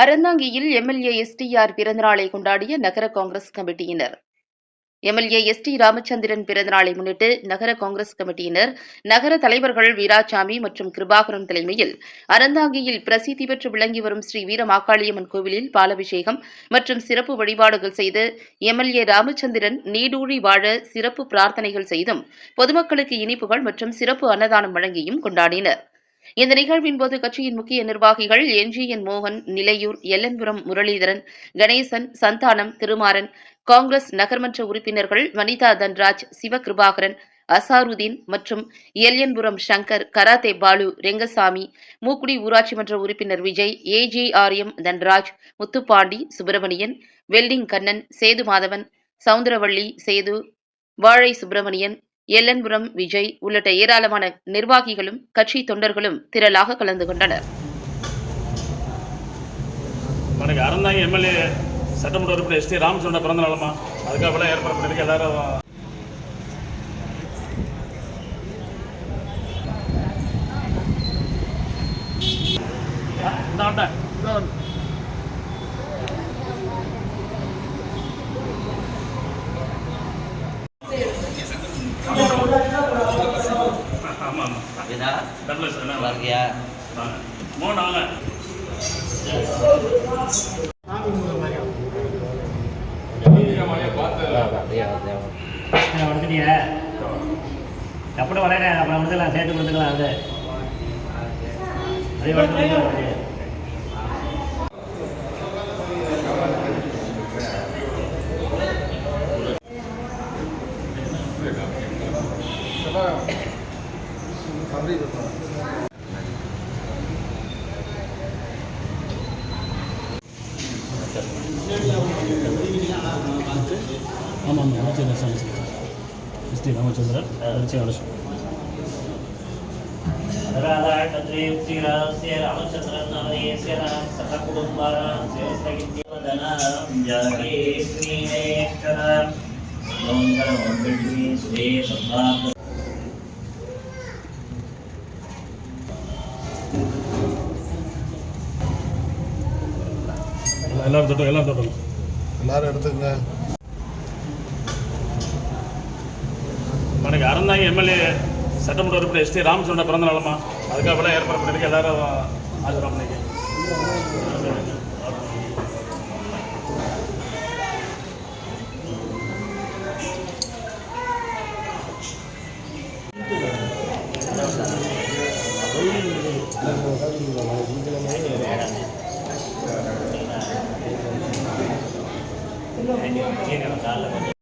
அறந்தாங்கியில் MLA STR பிறந்தநாளை கொண்டாடிய நகர காங்கிரஸ் கமிட்டியினர். எம்எல்ஏ எஸ் டி ராமச்சந்திரன் பிறந்தநாளை முன்னிட்டு நகர காங்கிரஸ் கமிட்டியினர் நகர தலைவர்கள் வீராசாமி மற்றும் கிருபாகரன் தலைமையில் அறந்தாங்கியில் பிரசித்தி பெற்று விளங்கி வரும் ஸ்ரீ வீரமாக்காளியம்மன் கோவிலில் பாலபிஷேகம் மற்றும் சிறப்பு வழிபாடுகள் செய்து எம்எல்ஏ ராமச்சந்திரன் நீடூழி வாழ சிறப்பு பிரார்த்தனைகள் செய்தும் பொதுமக்களுக்கு இனிப்புகள் மற்றும் சிறப்பு அன்னதானம் வழங்கியும் கொண்டாடினர். இந்த நிகழ்வின் போது கட்சியின் முக்கிய நிர்வாகிகள் என் மோகன் நிலையூர் எல்லன்புரம் முரளிதரன் கணேசன் சந்தானம் திருமாறன் காங்கிரஸ் நகர்மன்ற உறுப்பினர்கள் வனிதா தன்ராஜ் சிவகிருபாகரன் அசாருதீன் மற்றும் எல்யன்புரம் சங்கர் கராத்தே பாலு ரெங்கசாமி மூக்குடி ஊராட்சி மன்ற உறுப்பினர் விஜய் ஏஜிஆர்எம் தன்ராஜ் முத்துப்பாண்டி சுப்பிரமணியன் வெல்டிங் கண்ணன் சேது மாதவன் சவுந்தரவள்ளி சேது வாழை சுப்பிரமணியன் எல்லன்புரம் விஜய் உள்ளிட்ட ஏராளமான நிர்வாகிகளும் கட்சி தொண்டர்களும் திரளாக கலந்து கொண்டனர். வணக்கம் அறந்தாங்க எம்எல்ஏ சட்டமன்ற உறுப்பினர் எஸ்டி ராமச்சந்திர பிறந்த நாளமா? அதுக்காக எல்லாம் ஏற்பாடு பண்ணிருக்கு எல்லாரும் இந்த ஆண்டேன் ஆமாம் வாங்க மோகன் வாங்க வந்துட்டிய அப்புறம் வரேன் அப்புறம் வந்துக்கலாம் சேர்த்து கொடுத்துக்கலாம் அது அதே வந்து நன்றி ஆமாம் அமைச்சர் எஸ்டி ராமச்சந்திரன் நிச்சயம் அழைச்சோம் ராதாகத்ரேப்திராஸ்ய ராமச்சந்திரன் அவதேசிய சககுடும்பாராம் எல்லாரும் தொட்டும் எல்லாரும் தொட்டும் எல்லாரும் எடுத்துக்கங்க. வணக்கம் அறந்தாங்க எம்எல்ஏ சட்டமன்ற உறுப்பினர் எஸ்டி ராமச்சந்திரன் பிறந்த நாளம்மா அதுக்காக எல்லாம் ஏற்பாடு பண்ணிருக்கு எல்லாரும் ஆசீர்வாதம் பண்ணிக்க 还两斤两三了吧